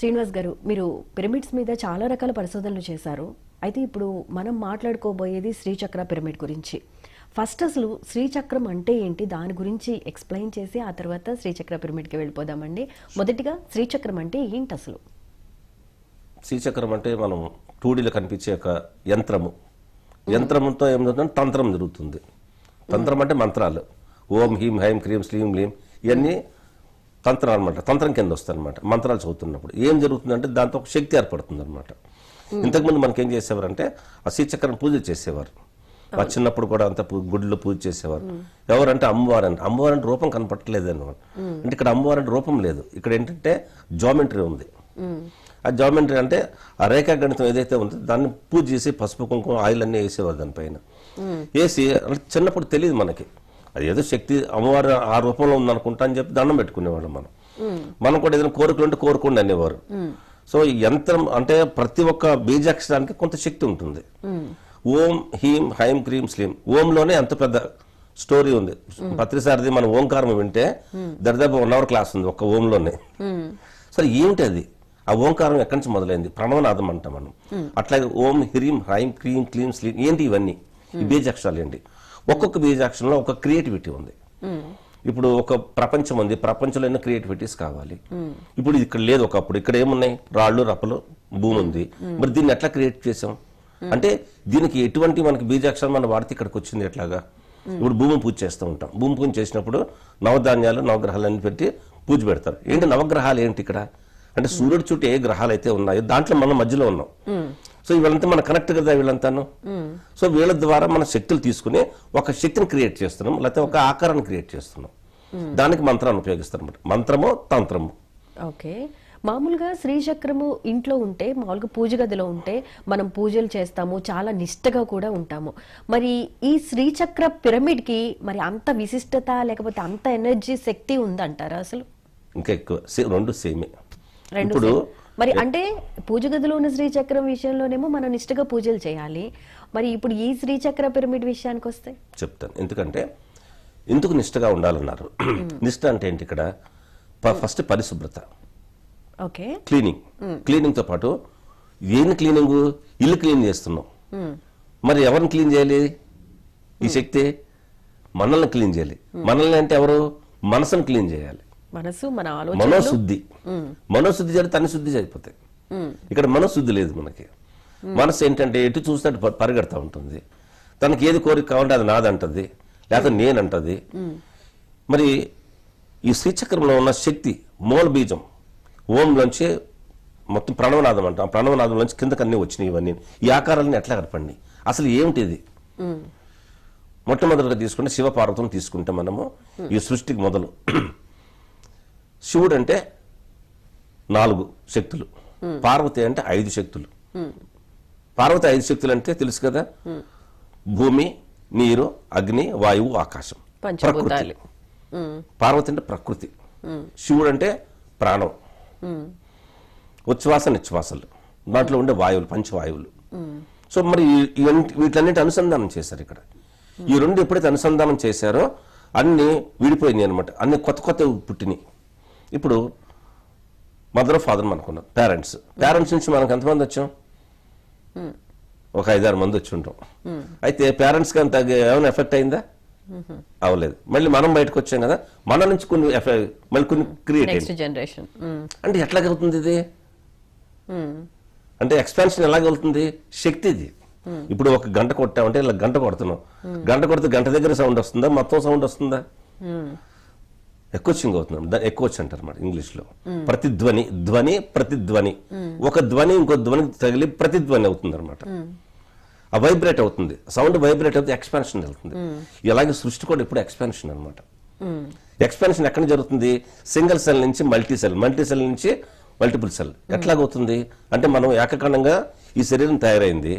శ్రీనివాస్ గారు మీరు పిరమిడ్స్ మీద చాలా రకాల పరిశోధనలు చేశారు. అయితే ఇప్పుడు మనం మాట్లాడుకోబోయేది శ్రీచక్ర పిరమిడ్ గురించి. ఫస్ట్ అసలు శ్రీచక్రం అంటే ఏంటి? దాని గురించి ఎక్స్ప్లెయిన్ చేసి ఆ తర్వాత శ్రీచక్ర పిరమిడ్కి వెళ్ళిపోదామండి. మొదటిగా శ్రీచక్రం అంటే ఏంటి అసలు? శ్రీచక్రం అంటే మనం టూడీలో కనిపించే ఒక యంత్రము. యంత్రంతో ఏం జరుగుతుంది? తంత్రం జరుగుతుంది. తంత్రం అంటే మంత్రాలు. ఓం హీం హైం క్రీం శ్రీం లీం ఇవన్నీ తంత్రం అనమాట తంత్రం కింద వస్తాయి అనమాట మంత్రాలు చదువుతున్నప్పుడు. ఏం జరుగుతుందంటే దాంతో ఒక శక్తి ఏర్పడుతుంది అనమాట ఇంతకుముందు మనకి ఏం చేసేవారంటే ఆ శ్రీచక్రం పూజ చేసేవారు. మా చిన్నప్పుడు కూడా అంత గుడిలో పూజ చేసేవారు. ఎవరంటే అమ్మవారు అంటే అమ్మవారు అంటే రూపం కనపట్టలేదు అన్నమాట అంటే ఇక్కడ అమ్మవారు అంటే రూపం లేదు. ఇక్కడ ఏంటంటే జామెంట్రీ ఉంది. ఆ జామెంట్రీ అంటే ఆ రేఖా గణితం ఏదైతే ఉందో దాన్ని పూజ చేసి పసుపు కుంకుమ ఆయిల్ అన్నీ వేసేవారు దానిపైన. వేసి చిన్నప్పుడు తెలియదు మనకి. అది ఏదో శక్తి అమ్మవారు ఆ రూపంలో ఉందనుకుంటా అని చెప్పి దండం పెట్టుకునేవాళ్ళం మనం. మనం కూడా ఏదైనా కోరికలు ఉంటే కోరుకోండి అనేవారు. సో యంత్రం అంటే ప్రతి ఒక్క బీజాక్షరానికి కొంత శక్తి ఉంటుంది. ఓం హీం హైం క్రీం స్లీం. ఓంలోనే ఎంత పెద్ద స్టోరీ ఉంది. పత్రిసారిది మన ఓంకారం వింటే దరిదాపు వన్ అవర్ క్లాస్ ఉంది ఒక్క ఓంలోనే. సరే ఏమిటి అది? ఆ ఓంకారం ఎక్కడి నుంచి మొదలైంది? ప్రణవనాదం అంటాం మనం. అట్లాగే ఓం హ్రీం హ్రైం క్రీం క్లీం స్లీం ఏంటి ఇవన్నీ? ఈ బీజాక్షరాలు ఏంటి? ఒక్కొక్క బీజాక్షరంలో ఒక క్రియేటివిటీ ఉంది. ఇప్పుడు ఒక ప్రపంచం ఉంది. ప్రపంచంలో ఎన్నో క్రియేటివిటీస్ కావాలి. ఇప్పుడు ఇక్కడ లేదు ఒకప్పుడు. ఇక్కడ ఏమున్నాయి? రాళ్ళు రప్పలు భూమి ఉంది. మరి దీన్ని ఎట్లా క్రియేట్ చేసాం అంటే దీనికి ఎటువంటి మనకి బీజాక్షరం మన వాడితే ఇక్కడికి వచ్చింది ఎట్లాగా? ఇప్పుడు భూమి పూజ చేస్తూ ఉంటాం. భూమి పూజ చేసినప్పుడు నవధాన్యాలు నవగ్రహాలన్నీ పెట్టి పూజ పెడతారు. ఏంటి నవగ్రహాలు ఏంటి ఇక్కడ? అంటే సూర్యుడి చుట్టూ ఏ గ్రహాలు అయితే ఉన్నాయో దాంట్లో మనం మధ్యలో ఉన్నాం. సో వీళ్ళంతా మన కనెక్ట్ కదా వీళ్ళంతాను. సో వీళ్ళ ద్వారా మన శక్తులు తీసుకుని ఒక శక్తిని క్రియేట్ చేస్తున్నాం లేకపోతే ఒక ఆకారాన్ని క్రియేట్ చేస్తున్నాం. దానికి మంత్రాన్ని ఉపయోగిస్తాం మంత్రము తంత్రము. ఓకే. మామూలుగా శ్రీచక్రము ఇంట్లో ఉంటే మామూలుగా పూజ గదిలో ఉంటే మనం పూజలు చేస్తాము చాలా నిష్టగా కూడా ఉంటాము. మరి ఈ శ్రీచక్ర పిరమిడ్కి మరి అంత విశిష్టత లేకపోతే అంత ఎనర్జీ శక్తి ఉందంటారా అసలు? ఇంకా ఎక్కువ. రెండు సేమే. ఇప్పుడు. మరి అంటే పూజ గదిలో ఉన్న శ్రీచక్రం విషయంలోనేమో మనం నిష్టగా పూజలు చేయాలి. మరి ఇప్పుడు ఈ శ్రీచక్ర పిరమిడ్ విషయానికి వస్తే? చెప్తాను. ఎందుకంటే ఎందుకు నిష్టగా ఉండాలన్నారు. నిష్ట అంటే ఏంటి ఇక్కడ? ఫస్ట్ పరిశుభ్రత. ఓకే. క్లీనింగ్ క్లీనింగ్తో పాటు ఏం క్లీనింగ్ ఇల్లు క్లీన్ చేస్తున్నాం. మరి ఎవరిని క్లీన్ చేయాలి? ఈ శక్తి మనల్ని క్లీన్ చేయాలి. మనల్ని అంటే ఎవరు? మనసును క్లీన్ చేయాలి. మనసు మన మనోశుద్ధి. మనోశుద్ధి చేయాలి తన శుద్ధి అయిపోతాయి ఇక్కడ మనోశుద్ధి లేదు మనకి. మనసు ఏంటంటే ఎటు ప- పరిగెడతా ఉంటుంది. తనకి ఏది కోరిక కావాలంటే అది నాదంటది. లేకపోతే నేనంటది. మరి ఈ శ్రీచక్రంలో ఉన్న శక్తి మూల బీజం ఓంలోంచి మొత్తం ప్రణవనాదం అంటాం. ఆ ప్రణవనాదంలోంచి కిందకి అన్నీ వచ్చినాయి ఇవన్నీ. ఈ ఆకారాలను ఎట్లా గడపండి అసలు ఏమిటి ఇది? మొట్టమొదటిగా తీసుకుంటే శివపార్వతం తీసుకుంటే మనము. ఈ సృష్టికి మొదలు. శివుడు అంటే నాలుగు శక్తులు. పార్వతి అంటే ఐదు శక్తులు. పార్వతి ఐదు శక్తులు అంటే తెలుసు కదా? భూమి నీరు అగ్ని వాయువు ఆకాశం. ఉమ్, పార్వతి అంటే ప్రకృతి. శివుడు అంటే ప్రాణం. ఉచ్ఛ్వాస నిశ్వాసాలు. దాంట్లో ఉండే వాయువులు పంచవాయువులు. సో మరి వీటన్నిటి అనుసంధానం చేశారు ఇక్కడ. ఈ రెండు ఎప్పుడైతే అనుసంధానం చేశారో అన్ని విడిపోయినాయి అనమాట అన్ని కొత్త కొత్త పుట్టినాయి. ఇప్పుడు మదర్ ఫాదర్ అనుకున్నాం పేరెంట్స్ పేరెంట్స్ నుంచి మనకు ఎంతమంది వచ్చాం? ఒక ఐదారు మంది వచ్చి ఉంటాం. అయితే పేరెంట్స్కి అంత ఏమైనా ఎఫెక్ట్ అయిందా? అవ్వలేదు. మళ్ళీ మనం బయటకు వచ్చాం కదా మన నుంచి కొన్ని మళ్ళీ కొన్ని క్రియేట్ జనరేషన్ ఉమ్, అంటే ఎట్లాగవుతుంది ఇది? అంటే ఎక్స్పాన్షన్ ఎలాగవుతుంది? శక్తి ఇది. ఇప్పుడు ఒక గంట కొట్టామంటే ఇలా గంట కొడుతున్నాం. గంట కొడితే గంట దగ్గర సౌండ్ వస్తుందా? మొత్తం సౌండ్ వస్తుందా? ఉమ్, ఎక్కోచింగ్ అవుతున్నాం దాన్ని ఎక్కోచ్ అంటారు అనమాట ఇంగ్లీష్లో. ప్రతిధ్వని ధ్వని ప్రతిధ్వని. ఒక ధ్వని ఇంకో ధ్వని తగిలి ప్రతిధ్వని అవుతుంది అనమాట ఆ వైబ్రేట్ అవుతుంది. సౌండ్ వైబ్రేట్ అవుతుంది ఎక్స్పాన్షన్ వెళ్తుంది ఇలాగే సృష్టి కూడా ఇప్పుడు ఎక్స్పాన్షన్ అనమాట ఎక్స్పాన్షన్ ఎక్కడ జరుగుతుంది? సింగిల్ సెల్ నుంచి మల్టీ సెల్ మల్టీ సెల్ నుంచి మల్టిపుల్ సెల్ ఎట్లాగవుతుంది? అంటే మనం ఏకకణంగా ఈ శరీరం తయారైంది.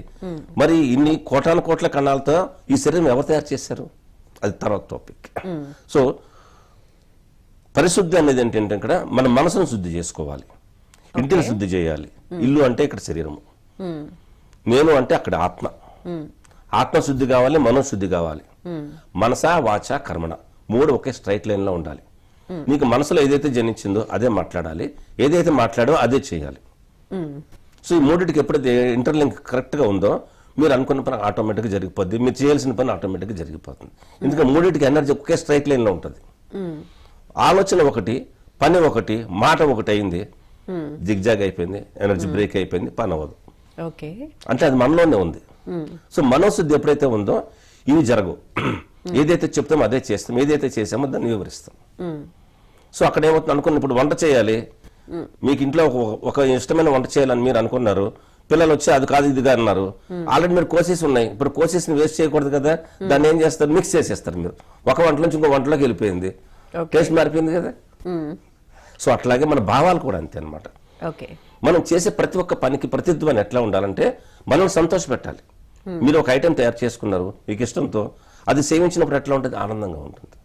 మరి ఇన్ని కోటాను కోట్ల కణాలతో ఈ శరీరం ఎవరు తయారు చేశారు? అది తర్వాత టాపిక్ సో పరిశుద్ధి అనేది ఏంటంటే ఇక్కడ? మన మనసును శుద్ధి చేసుకోవాలి. ఇంటిని శుద్ధి చేయాలి. ఇల్లు అంటే ఇక్కడ శరీరము. నేను అంటే అక్కడ ఆత్మ. ఆత్మ శుద్ధి కావాలి మనో శుద్ధి కావాలి. మనస వాచ కర్మణ మూడు ఒకే స్ట్రైట్ లైన్లో ఉండాలి. నీకు మనసులో ఏదైతే జనించిందో అదే మాట్లాడాలి. ఏదైతే మాట్లాడో అదే చేయాలి. సో ఈ మూడింటికి ఎప్పుడైతే ఇంటర్లింక్ కరెక్ట్గా ఉందో మీరు అనుకున్న పని ఆటోమేటిక్గా జరిగిపోద్ది. మీరు చేయాల్సిన పని ఆటోమేటిక్గా జరిగిపోతుంది. ఎందుకంటే మూడింటికి ఎనర్జీ ఒకే స్ట్రైక్ లైన్లో ఉంటుంది. ఆలోచన ఒకటి పని ఒకటి మాట ఒకటి అయింది. జిగ్జాగ్ అయిపోయింది ఎనర్జీ బ్రేక్ అయిపోయింది పని అవ్వదు. ఓకే. అంటే అది మనలోనే ఉంది. సో మనోశుద్ధి ఎప్పుడైతే ఉందో ఇవి జరగవు. ఏదైతే చెప్తామో అదే చేస్తాం. ఏదైతే చేసామో దాన్ని వివరిస్తాం. సో అక్కడ ఏమవుతుంది అనుకున్న ఇప్పుడు వంట చేయాలి. మీకు ఇంట్లో ఒక- ఇష్టమైన వంట చేయాలని మీరు అనుకున్నారు. పిల్లలు వచ్చి అది కాదు ఇదిగా అన్నారు. ఆల్రెడీ మీరు కోసెస్ ఉన్నాయి. ఇప్పుడు కోసెస్ని వేస్ట్ చేయకూడదు కదా. దాన్ని ఏం చేస్తారు? మిక్స్ చేసేస్తారు మీరు. ఒక వంట నుంచి ఇంకో వంటలోకి వెళ్ళిపోయింది. టేస్ట్ మారిపోయింది కదా? సో అట్లాగే మన భావాలు కూడా అంతే అన్నమాట. ఓకే మనం చేసే ప్రతి ఒక్క పనికి ప్రతిధ్వని ఎట్లా ఉండాలంటే మనం సంతోష పెట్టాలి. మీరు ఒక ఐటెం తయారు చేసుకున్నారు మీకు ఇష్టంతో అది సేవించినప్పుడు ఎట్లా ఉంటుంది? ఆనందంగా ఉంటుంది.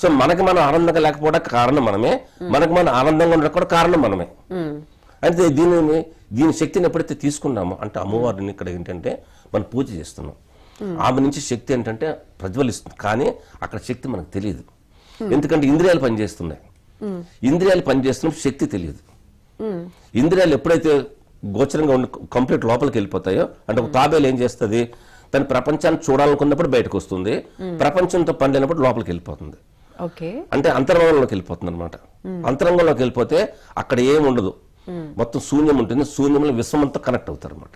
సో మనకి మనం ఆనందంగా లేకపోవడానికి కారణం మనమే. మనకి మనం ఆనందంగా ఉండడం కూడా కారణం మనమే. అయితే దీనిని దీని శక్తిని ఎప్పుడైతే తీసుకున్నామో అంటే అమ్మవారిని ఇక్కడ ఏంటంటే మనం పూజ చేస్తున్నాం. ఆమె నుంచి శక్తి ఏంటంటే ప్రజ్వలిస్తుంది. కానీ అక్కడ శక్తి మనకు తెలియదు. ఎందుకంటే ఇంద్రియాలు పనిచేస్తున్నాయి. ఇంద్రియాలు పనిచేస్తున్నప్పుడు శక్తి తెలియదు. ఇంద్రియాలు ఎప్పుడైతే గోచరంగా ఉండి కంప్లీట్ లోపలికి వెళ్ళిపోతాయో అంటే ఒక తాబేలు ఏం చేస్తుంది? తన ప్రపంచాన్ని చూడాలనుకున్నప్పుడు బయటకు వస్తుంది. ప్రపంచంతో పని లేనప్పుడు లోపలికి వెళ్ళిపోతుంది. ఓకే. అంటే అంతరంగంలోకి వెళ్ళిపోతుంది అనమాట అంతరంగంలోకి వెళ్ళిపోతే అక్కడ ఏం ఉండదు. మొత్తం శూన్యం ఉంటుంది. శూన్యంలో విశ్వమంతో కనెక్ట్ అవుతారు అనమాట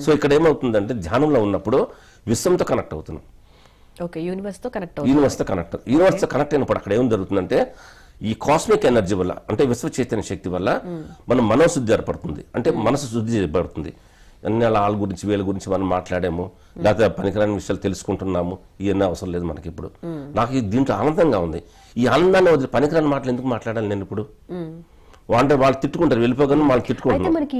సో ఇక్కడ ఏమవుతుందంటే ధ్యానంలో ఉన్నప్పుడు విశ్వంతో కనెక్ట్ అవుతున్నాం. ఓకే యూనివర్స్తో కనెక్ట్ అవుతుంది. యూనివర్స్తో కనెక్ట్ యూనివర్స్తో కనెక్ట్ అయినప్పుడు అక్కడ ఏం జరుగుతుందంటే ఈ కాస్మిక్ ఎనర్జీ వల్ల అంటే విశ్వ చైతన్య శక్తి వల్ల మన మనోశుద్ధి ఏర్పడుతుంది. అంటే మనసు శుద్ధి ఏర్పడుతుంది. అన్ని అలా వాళ్ళ గురించి వీళ్ళ గురించి మనం మాట్లాడాము లేకపోతే పనికిరాని విషయాలు తెలుసుకుంటున్నాము ఇవన్నీ అవసరం లేదు మనకి ఇప్పుడు నాకు దీంట్లో ఆనందంగా ఉంది. ఈ ఆనందాన్ని వదిలి పనికిరాని మాటలు ఎందుకు మాట్లాడాలి నేను ఇప్పుడు? అంటే వాళ్ళు తిట్టుకుంటారు వెళ్ళిపోగానే వాళ్ళు మనకి